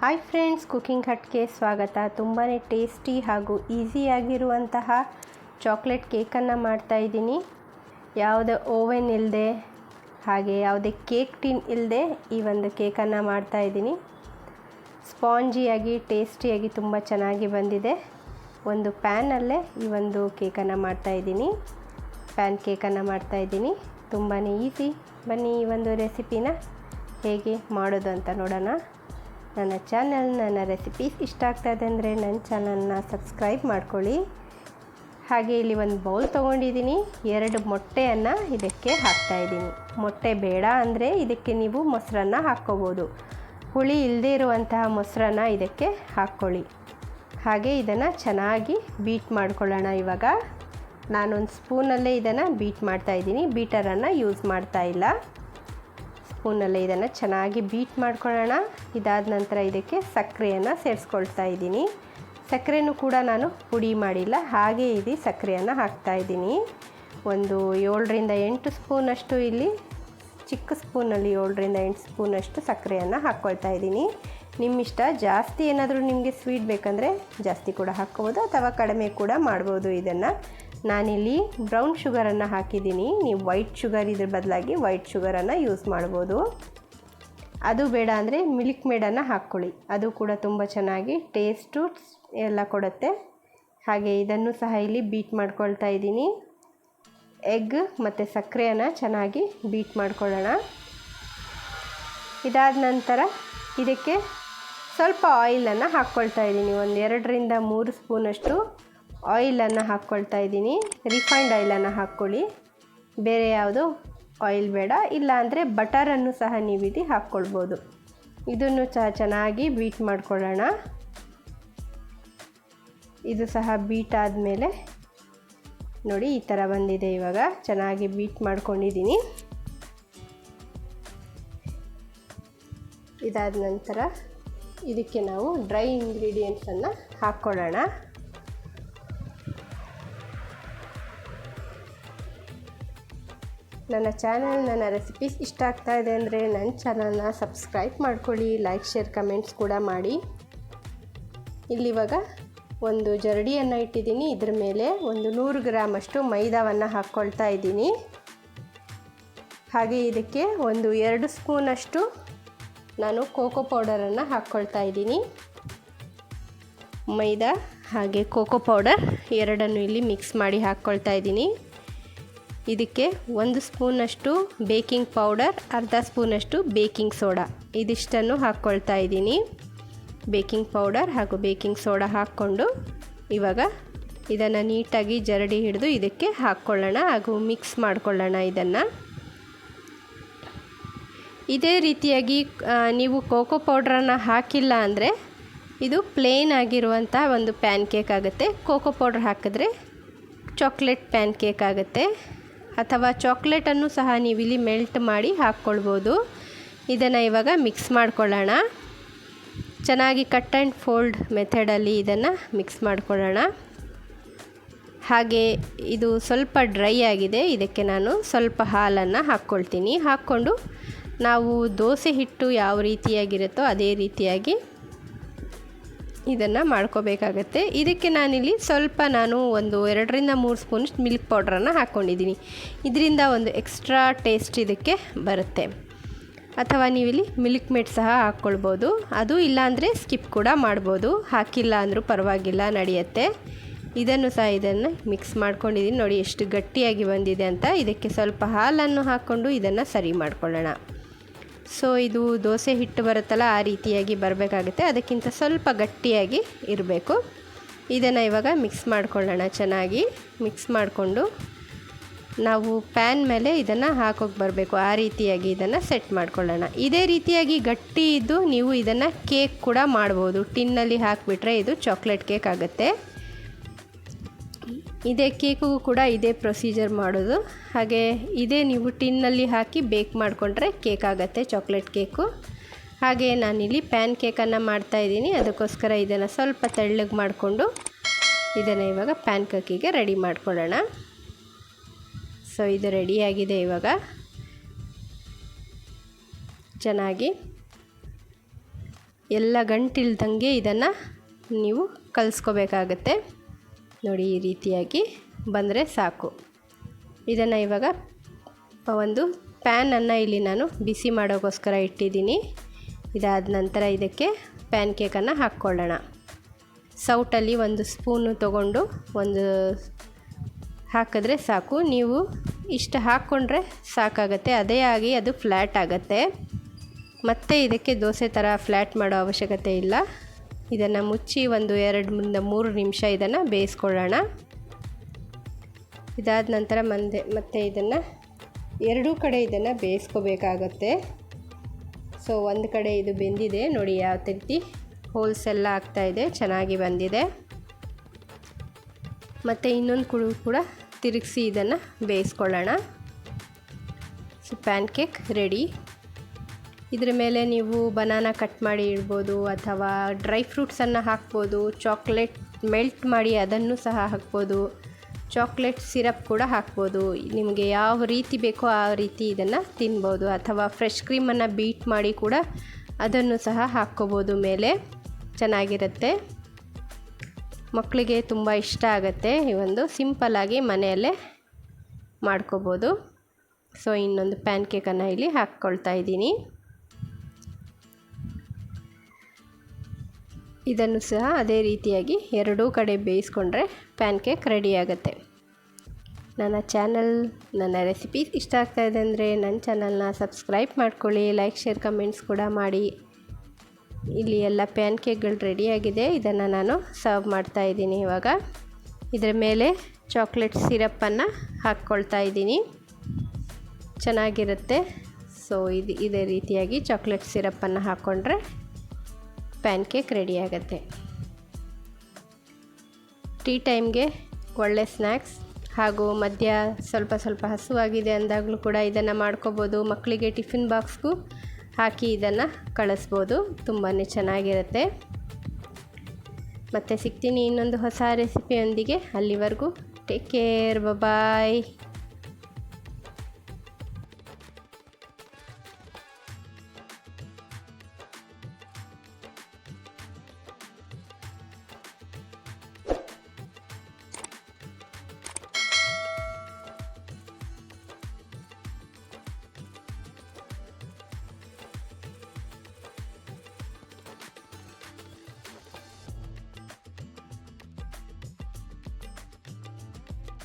Hi friends cooking ಹಟ್ಗೆ ಸ್ವಾಗತ. ತುಂಬಾ tasty ಹಾಗೂ ಈಸಿಯಾಗಿರುವಂತಹ ಚಾಕ್ಲೇಟ್ ಕೇಕನ್ನು ಮಾಡ್ತಾಯಿದ್ದೀನಿ ಯಾವುದೇ ಓವೆನ್ ಇಲ್ಲದೆ ಹಾಗೆ ಯಾವುದೇ ಕೇಕ್ ಟಿನ್ ಇಲ್ಲದೆ ಈ ಒಂದು ಕೇಕನ್ನು ಮಾಡ್ತಾಯಿದ್ದೀನಿ ಸ್ಪಾಂಜಿಯಾಗಿ ಟೇಸ್ಟಿಯಾಗಿ ತುಂಬ ಚೆನ್ನಾಗಿ ಬಂದಿದೆ. ಒಂದು ಪ್ಯಾನಲ್ಲೇ ಈ ಒಂದು ಕೇಕನ್ನು ಮಾಡ್ತಾಯಿದ್ದೀನಿ ಪ್ಯಾನ್ ಕೇಕನ್ನು ಮಾಡ್ತಾಯಿದ್ದೀನಿ ತುಂಬಾ ಈಸಿ ಬನ್ನಿ ಈ ಒಂದು ರೆಸಿಪಿನ ಹೇಗೆ ಮಾಡೋದು ಅಂತ ನೋಡೋಣ. ನನ್ನ ಚಾನಲ್, ನನ್ನ ರೆಸಿಪೀಸ್ ಇಷ್ಟ ಆಗ್ತಾಯಿದೆ ಅಂದರೆ ನನ್ನ ಚಾನಲ್ನ ಸಬ್ಸ್ಕ್ರೈಬ್ ಮಾಡ್ಕೊಳ್ಳಿ. ಹಾಗೆ ಇಲ್ಲಿ ಒಂದು ಬೌಲ್ ತೊಗೊಂಡಿದ್ದೀನಿ. ಎರಡು ಮೊಟ್ಟೆಯನ್ನು ಇದಕ್ಕೆ ಹಾಕ್ತಾಯಿದ್ದೀನಿ ಮೊಟ್ಟೆ ಬೇಡ ಅಂದರೆ ಇದಕ್ಕೆ ನೀವು ಮೊಸರನ್ನ ಹಾಕ್ಕೋಬೋದು. ಹುಳಿ ಇಲ್ಲದೇ ಇರುವಂತಹ ಮೊಸರನ್ನ ಇದಕ್ಕೆ ಹಾಕ್ಕೊಳ್ಳಿ. ಹಾಗೆ ಇದನ್ನು ಚೆನ್ನಾಗಿ ಬೀಟ್ ಮಾಡ್ಕೊಳ್ಳೋಣ. ಇವಾಗ ನಾನೊಂದು ಸ್ಪೂನಲ್ಲೇ ಇದನ್ನು ಬೀಟ್ ಮಾಡ್ತಾಯಿದ್ದೀನಿ ಬೀಟರನ್ನು ಯೂಸ್ ಮಾಡ್ತಾ ಇಲ್ಲ. ಸ್ಪೂನಲ್ಲೇ ಇದನ್ನು ಚೆನ್ನಾಗಿ ಬೀಟ್ ಮಾಡ್ಕೊಳ್ಳೋಣ. ಇದಾದ ನಂತರ ಇದಕ್ಕೆ ಸಕ್ಕರೆಯನ್ನು ಸೇರಿಸ್ಕೊಳ್ತಾ ಇದ್ದೀನಿ. ಸಕ್ಕರೆನೂ ಕೂಡ ನಾನು ಪುಡಿ ಮಾಡಿಲ್ಲ, ಹಾಗೆ ಇಲ್ಲಿ ಸಕ್ಕರೆಯನ್ನು ಹಾಕ್ತಾಯಿದ್ದೀನಿ ಒಂದು ಏಳರಿಂದ ಎಂಟು ಸ್ಪೂನಷ್ಟು ಇಲ್ಲಿ, ಚಿಕ್ಕ ಸ್ಪೂನಲ್ಲಿ ಏಳರಿಂದ ಎಂಟು ಸ್ಪೂನಷ್ಟು ಸಕ್ಕರೆಯನ್ನು ಹಾಕ್ಕೊಳ್ತಾ ಇದ್ದೀನಿ. ನಿಮ್ಮಿಷ್ಟ ಜಾಸ್ತಿ ಏನಾದರೂ ನಿಮಗೆ ಸ್ವೀಟ್ ಬೇಕಂದರೆ ಜಾಸ್ತಿ ಕೂಡ ಹಾಕ್ಕೋಬೋದು, ಅಥವಾ ಕಡಿಮೆ ಕೂಡ ಮಾಡ್ಬೋದು ಇದನ್ನು. ನಾನಿಲ್ಲಿ ಬ್ರೌನ್ ಶುಗರನ್ನು ಹಾಕಿದ್ದೀನಿ. ನೀವು ವೈಟ್ ಶುಗರ್ ಇದ್ರ ಬದಲಾಗಿ ವೈಟ್ ಶುಗರನ್ನು ಯೂಸ್ ಮಾಡ್ಬೋದು. ಅದು ಬೇಡ ಅಂದರೆ ಮಿಲ್ಕ್ ಮೇಡನ್ನು ಹಾಕ್ಕೊಳ್ಳಿ. ಅದು ಕೂಡ ತುಂಬ ಚೆನ್ನಾಗಿ ಟೇಸ್ಟು ಎಲ್ಲ ಕೊಡುತ್ತೆ. ಹಾಗೆ ಇದನ್ನು ಸಹ ಇಲ್ಲಿ ಬೀಟ್ ಮಾಡ್ಕೊಳ್ತಾ ಇದ್ದೀನಿ. ಎಗ್ ಮತ್ತು ಸಕ್ಕರೆಯನ್ನು ಚೆನ್ನಾಗಿ ಬೀಟ್ ಮಾಡ್ಕೊಳ್ಳೋಣ. ಇದಾದ ನಂತರ ಇದಕ್ಕೆ ಸ್ವಲ್ಪ ಆಯಿಲನ್ನು ಹಾಕ್ಕೊಳ್ತಾ ಇದ್ದೀನಿ. ಒಂದು ಎರಡರಿಂದ ಮೂರು ಸ್ಪೂನಷ್ಟು ಆಯಿಲನ್ನು ಹಾಕ್ಕೊಳ್ತಾ ಇದ್ದೀನಿ. ರಿಫೈನ್ಡ್ ಆಯಿಲನ್ನು ಹಾಕ್ಕೊಳ್ಳಿ. ಬೇರೆ ಯಾವುದು ಆಯಿಲ್ ಬೇಡ. ಇಲ್ಲಾಂದರೆ ಬಟರನ್ನು ಸಹ ನೀವು ಇದು ಹಾಕ್ಕೊಳ್ಬೋದು. ಇದನ್ನು ಸಹ ಚೆನ್ನಾಗಿ ಬೀಟ್ ಮಾಡ್ಕೊಳ್ಳೋಣ. ಇದು ಸಹ ಬೀಟ್ ಆದಮೇಲೆ ನೋಡಿ ಈ ಥರ ಬಂದಿದೆ ಇವಾಗ. ಚೆನ್ನಾಗಿ ಬೀಟ್ ಮಾಡ್ಕೊಂಡಿದ್ದೀನಿ. ಇದಾದ ನಂತರ ಇದಕ್ಕೆ ನಾವು ಡ್ರೈ ಇಂಗ್ರೀಡಿಯೆಂಟ್ಸನ್ನು ಹಾಕ್ಕೊಳ್ಳೋಣ. ನನ್ನ ಚಾನಲ್, ನನ್ನ ರೆಸಿಪೀಸ್ ಇಷ್ಟ ಆಗ್ತಾ ಇದೆ ಅಂದರೆ ನನ್ನ ಚಾನಲ್ನ ಸಬ್ಸ್ಕ್ರೈಬ್ ಮಾಡ್ಕೊಳ್ಳಿ ಲೈಕ್ ಶೇರ್ ಕಮೆಂಟ್ಸ್ ಕೂಡ ಮಾಡಿ. ಇಲ್ಲಿವಾಗ ಒಂದು ಜರಡಿಯನ್ನು ಇಟ್ಟಿದ್ದೀನಿ. ಇದ್ರ ಮೇಲೆ ಒಂದು ನೂರು ಗ್ರಾಮಷ್ಟು ಮೈದಾವನ್ನು ಹಾಕ್ಕೊಳ್ತಾ ಇದ್ದೀನಿ. ಹಾಗೆ ಇದಕ್ಕೆ ಒಂದು ಎರಡು ಸ್ಪೂನಷ್ಟು ನಾನು ಕೋಕೋ ಪೌಡರನ್ನು ಹಾಕ್ಕೊಳ್ತಾ ಇದ್ದೀನಿ. ಮೈದಾ ಹಾಗೆ ಕೋಕೋ ಪೌಡರ್ ಎರಡನ್ನು ಇಲ್ಲಿ ಮಿಕ್ಸ್ ಮಾಡಿ ಹಾಕ್ಕೊಳ್ತಾ ಇದ್ದೀನಿ. ಇದಕ್ಕೆ ಒಂದು ಸ್ಪೂನಷ್ಟು ಬೇಕಿಂಗ್ ಪೌಡರ್, ಅರ್ಧ ಸ್ಪೂನಷ್ಟು ಬೇಕಿಂಗ್ ಸೋಡಾ. ಇದಿಷ್ಟನ್ನು ಹಾಕ್ಕೊಳ್ತಾ ಇದ್ದೀನಿ. ಬೇಕಿಂಗ್ ಪೌಡರ್ ಹಾಗೂ ಬೇಕಿಂಗ್ ಸೋಡಾ ಹಾಕ್ಕೊಂಡು ಇವಾಗ ಇದನ್ನು ನೀಟಾಗಿ ಜರಡಿ ಹಿಡಿದು ಇದಕ್ಕೆ ಹಾಕ್ಕೊಳ್ಳೋಣ ಹಾಗೂ ಮಿಕ್ಸ್ ಮಾಡ್ಕೊಳ್ಳೋಣ ಇದನ್ನು. ಇದೇ ರೀತಿಯಾಗಿ ನೀವು ಕೋಕೋ ಪೌಡ್ರನ್ನು ಹಾಕಿಲ್ಲ ಅಂದರೆ ಇದು ಪ್ಲೇನ್ ಆಗಿರುವಂಥ ಒಂದು ಪ್ಯಾನ್ ಕೇಕ್ ಆಗುತ್ತೆ. ಕೋಕೋ ಪೌಡ್ರ್ ಹಾಕಿದ್ರೆ ಚಾಕ್ಲೇಟ್ ಪ್ಯಾನ್ ಕೇಕ್ ಆಗುತ್ತೆ. ಅಥವಾ ಚಾಕ್ಲೇಟನ್ನು ಸಹ ನೀವು ಇಲ್ಲಿ ಮೆಲ್ಟ್ ಮಾಡಿ ಹಾಕ್ಕೊಳ್ಬೋದು. ಇದನ್ನು ಇವಾಗ ಮಿಕ್ಸ್ ಮಾಡ್ಕೊಳ್ಳೋಣ. ಚೆನ್ನಾಗಿ ಕಟ್ ಆ್ಯಂಡ್ ಫೋಲ್ಡ್ ಮೆಥಡಲ್ಲಿ ಇದನ್ನು ಮಿಕ್ಸ್ ಮಾಡ್ಕೊಳ್ಳೋಣ. ಹಾಗೆ ಇದು ಸ್ವಲ್ಪ ಡ್ರೈ ಆಗಿದೆ. ಇದಕ್ಕೆ ನಾನು ಸ್ವಲ್ಪ ಹಾಲನ್ನು ಹಾಕ್ಕೊಳ್ತೀನಿ. ಹಾಕ್ಕೊಂಡು ನಾವು ದೋಸೆ ಹಿಟ್ಟು ಯಾವ ರೀತಿಯಾಗಿರುತ್ತೋ ಅದೇ ರೀತಿಯಾಗಿ ಇದನ್ನು ಮಾಡ್ಕೋಬೇಕಾಗತ್ತೆ. ಇದಕ್ಕೆ ನಾನಿಲ್ಲಿ ಸ್ವಲ್ಪ ನಾನು ಒಂದು ಎರಡರಿಂದ ಮೂರು ಸ್ಪೂನ್ ಮಿಲ್ಕ್ ಪೌಡ್ರನ್ನು ಹಾಕ್ಕೊಂಡಿದ್ದೀನಿ ಇದರಿಂದ ಒಂದು ಎಕ್ಸ್ಟ್ರಾ ಟೇಸ್ಟ್ ಇದಕ್ಕೆ ಬರುತ್ತೆ. ಅಥವಾ ನೀವಿಲ್ಲಿ ಮಿಲ್ಕ್ ಮೇಡ್ ಸಹ ಹಾಕ್ಕೊಳ್ಬೋದು. ಅದು ಇಲ್ಲಾಂದರೆ ಸ್ಕಿಪ್ ಕೂಡ ಮಾಡ್ಬೋದು. ಹಾಕಿಲ್ಲ ಅಂದರೂ ಪರವಾಗಿಲ್ಲ, ನಡೆಯುತ್ತೆ. ಇದನ್ನು ಸಹ ಇದನ್ನು ಮಿಕ್ಸ್ ಮಾಡ್ಕೊಂಡಿದ್ದೀನಿ. ನೋಡಿ ಎಷ್ಟು ಗಟ್ಟಿಯಾಗಿ ಬಂದಿದೆ ಅಂತ. ಇದಕ್ಕೆ ಸ್ವಲ್ಪ ಹಾಲನ್ನು ಹಾಕ್ಕೊಂಡು ಇದನ್ನು ಸರಿ ಮಾಡ್ಕೊಳ್ಳೋಣ. ಸೊ ಇದು ದೋಸೆ ಹಿಟ್ಟು ಬರುತ್ತಲ್ಲ, ಆ ರೀತಿಯಾಗಿ ಬರಬೇಕಾಗುತ್ತೆ. ಅದಕ್ಕಿಂತ ಸ್ವಲ್ಪ ಗಟ್ಟಿಯಾಗಿ ಇರಬೇಕು. ಇದನ್ನು ಇವಾಗ ಮಿಕ್ಸ್ ಮಾಡ್ಕೊಳ್ಳೋಣ ಚೆನ್ನಾಗಿ. ಮಿಕ್ಸ್ ಮಾಡಿಕೊಂಡು ನಾವು ಪ್ಯಾನ್ ಮೇಲೆ ಇದನ್ನು ಹಾಕೋಕೆ ಬರಬೇಕು. ಆ ರೀತಿಯಾಗಿ ಇದನ್ನು ಸೆಟ್ ಮಾಡ್ಕೊಳ್ಳೋಣ. ಇದೇ ರೀತಿಯಾಗಿ ಗಟ್ಟಿ ಇದ್ದು ನೀವು ಇದನ್ನು ಕೇಕ್ ಕೂಡ ಮಾಡ್ಬೋದು. ಟಿನ್ನಲ್ಲಿ ಹಾಕಿಬಿಟ್ರೆ ಇದು ಚಾಕ್ಲೇಟ್ ಕೇಕ್ ಆಗುತ್ತೆ. ಇದೇ ಕೇಕಿಗೂ ಕೂಡ ಇದೇ ಪ್ರೊಸೀಜರ್ ಮಾಡೋದು. ಹಾಗೆ ಇದೇ ನೀವು ಟಿನ್ನಲ್ಲಿ ಹಾಕಿ ಬೇಕ್ ಮಾಡಿಕೊಂಡ್ರೆ ಕೇಕ್ ಆಗುತ್ತೆ, ಚಾಕ್ಲೇಟ್ ಕೇಕು. ಹಾಗೆ ನಾನಿಲ್ಲಿ ಪ್ಯಾನ್ ಕೇಕನ್ನು ಮಾಡ್ತಾಯಿದ್ದೀನಿ ಅದಕ್ಕೋಸ್ಕರ ಇದನ್ನು ಸ್ವಲ್ಪ ತೆಳ್ಳಗೆ ಮಾಡಿಕೊಂಡು ಇದನ್ನು ಇವಾಗ ಪ್ಯಾನ್ ಕೇಕಿಗೆ ರೆಡಿ ಮಾಡ್ಕೊಳ್ಳೋಣ. ಸೊ, ಇದು ರೆಡಿಯಾಗಿದೆ ಇವಾಗ. ಚೆನ್ನಾಗಿ ಎಲ್ಲ ಗಂಟಿಲ್ದಂಗೆ ಇದನ್ನು ನೀವು ಕಲಿಸ್ಕೋಬೇಕಾಗತ್ತೆ. ನೋಡಿ ಈ ರೀತಿಯಾಗಿ ಬಂದರೆ ಸಾಕು. ಇದನ್ನು ಇವಾಗ ಒಂದು ಪ್ಯಾನನ್ನು ಇಲ್ಲಿ ನಾನು ಬಿಸಿ ಮಾಡೋಕ್ಕೋಸ್ಕರ ಇಟ್ಟಿದ್ದೀನಿ. ಇದಾದ ನಂತರ ಇದಕ್ಕೆ ಪ್ಯಾನ್ ಕೇಕನ್ನು ಹಾಕ್ಕೊಳ್ಳೋಣ. ಸೌಟಲ್ಲಿ ಒಂದು ಸ್ಪೂನು ತಗೊಂಡು ಒಂದು ಹಾಕಿದ್ರೆ ಸಾಕು. ನೀವು ಇಷ್ಟು ಹಾಕ್ಕೊಂಡ್ರೆ ಸಾಕಾಗತ್ತೆ. ಅದೇ ಆಗಿ ಅದು ಫ್ಲ್ಯಾಟ್ ಆಗುತ್ತೆ. ಮತ್ತೆ ಇದಕ್ಕೆ ದೋಸೆ ಥರ ಫ್ಲ್ಯಾಟ್ ಮಾಡೋ ಅವಶ್ಯಕತೆ ಇಲ್ಲ. ಇದನ್ನು ಮುಚ್ಚಿ ಒಂದು ಎರಡರಿಂದ ಮೂರು ನಿಮಿಷ ಇದನ್ನು ಬೇಯಿಸ್ಕೊಳ್ಳೋಣ. ಇದಾದ ನಂತರ ಮಂದೆ ಮತ್ತೆ ಇದನ್ನು ಎರಡೂ ಕಡೆ ಇದನ್ನು ಬೇಯಿಸ್ಕೋಬೇಕಾಗತ್ತೆ. ಸೊ ಒಂದು ಕಡೆ ಇದು ಬೆಂದಿದೆ. ನೋಡಿ, ಯಾವ ರೀತಿ ಹೋಲ್ಸ್ ಎಲ್ಲ ಆಗ್ತಾಯಿದೆ ಚೆನ್ನಾಗಿ ಬಂದಿದೆ. ಮತ್ತು ಇನ್ನೊಂದು ಕುಳು ಕೂಡ ತಿರುಗಿಸಿ ಇದನ್ನು ಬೇಯಿಸ್ಕೊಳ್ಳೋಣ. So pancake ready. ಇದ್ರ ಮೇಲೆ ನೀವು ಬನಾನ ಕಟ್ ಮಾಡಿ ಇಡ್ಬೋದು ಅಥವಾ ಡ್ರೈ ಫ್ರೂಟ್ಸನ್ನು ಹಾಕ್ಬೋದು ಚಾಕ್ಲೇಟ್ ಮೆಲ್ಟ್ ಮಾಡಿ ಅದನ್ನು ಸಹ ಹಾಕ್ಬೋದು ಚಾಕ್ಲೇಟ್ ಸಿರಪ್ ಕೂಡ ಹಾಕ್ಬೋದು. ನಿಮಗೆ ಯಾವ ರೀತಿ ಬೇಕೋ ಆ ರೀತಿ ಇದನ್ನು ತಿನ್ಬೋದು ಅಥವಾ ಫ್ರೆಶ್ ಕ್ರೀಮನ್ನು ಬೀಟ್ ಮಾಡಿ ಕೂಡ ಅದನ್ನು ಸಹ ಹಾಕ್ಕೋಬೋದು ಮೇಲೆ. ಚೆನ್ನಾಗಿರುತ್ತೆ. ಮಕ್ಕಳಿಗೆ ತುಂಬ ಇಷ್ಟ ಆಗುತ್ತೆ ಈ ಒಂದು ಸಿಂಪಲ್ಲಾಗಿ ಮನೆಯಲ್ಲೇ ಮಾಡ್ಕೋಬೋದು. ಸೊ ಇನ್ನೊಂದು ಪ್ಯಾನ್ ಕೇಕನ್ನು ಇಲ್ಲಿ ಹಾಕ್ಕೊಳ್ತಾ ಇದ್ದೀನಿ. ಇದನ್ನು ಸಹ ಅದೇ ರೀತಿಯಾಗಿ ಎರಡೂ ಕಡೆ ಬೇಯಿಸ್ಕೊಂಡ್ರೆ ಪ್ಯಾನ್ ಕೇಕ್ ರೆಡಿ ಆಗುತ್ತೆ. ನನ್ನ ಚಾನಲ್, ನನ್ನ ರೆಸಿಪೀಸ್ ಇಷ್ಟ ಆಗ್ತಾಯಿದೆ ಅಂದರೆ ನನ್ನ ಚಾನಲ್ನ ಸಬ್ಸ್ಕ್ರೈಬ್ ಮಾಡ್ಕೊಳ್ಳಿ, ಲೈಕ್, ಶೇರ್, ಕಮೆಂಟ್ಸ್ ಕೂಡ ಮಾಡಿ. ಇಲ್ಲಿ ಎಲ್ಲ ಪ್ಯಾನ್ ಕೇಕ್ಗಳು ರೆಡಿಯಾಗಿದೆ ಇದನ್ನು ನಾನು ಸರ್ವ್ ಮಾಡ್ತಾ ಇದ್ದೀನಿ ಇವಾಗ. ಇದರ ಮೇಲೆ ಚಾಕ್ಲೇಟ್ ಸಿರಪ್ಪನ್ನು ಹಾಕ್ಕೊಳ್ತಾ ಇದ್ದೀನಿ. ಚೆನ್ನಾಗಿರುತ್ತೆ. ಸೊ, ಇದು ಇದೇ ರೀತಿಯಾಗಿ ಚಾಕ್ಲೇಟ್ ಸಿರಪ್ಪನ್ನು ಹಾಕ್ಕೊಂಡ್ರೆ ಪ್ಯಾನ್ ಕೇಕ್ ರೆಡಿ ಆಗುತ್ತೆ. ಟೀ ಟೈಮ್ಗೆ ಒಳ್ಳೆ ಸ್ನ್ಯಾಕ್ಸ್ ಹಾಗೂ ಮಧ್ಯ ಸ್ವಲ್ಪ ಸ್ವಲ್ಪ ಹಸುವಾಗಿದೆ ಅಂದಾಗಲೂ ಕೂಡ ಇದನ್ನು ಮಾಡ್ಕೋಬೋದು. ಮಕ್ಕಳಿಗೆ ಟಿಫಿನ್ ಬಾಕ್ಸ್ಗೂ ಹಾಕಿ ಇದನ್ನು ಕಳಿಸ್ಬೋದು. ತುಂಬಾ ಚೆನ್ನಾಗಿರುತ್ತೆ. ಮತ್ತು ಸಿಗ್ತೀನಿ ಇನ್ನೊಂದು ಹೊಸ ರೆಸಿಪಿಯೊಂದಿಗೆ. ಅಲ್ಲಿವರೆಗೂ ಟೇಕ್ ಕೇರ್ ಬಾಯ್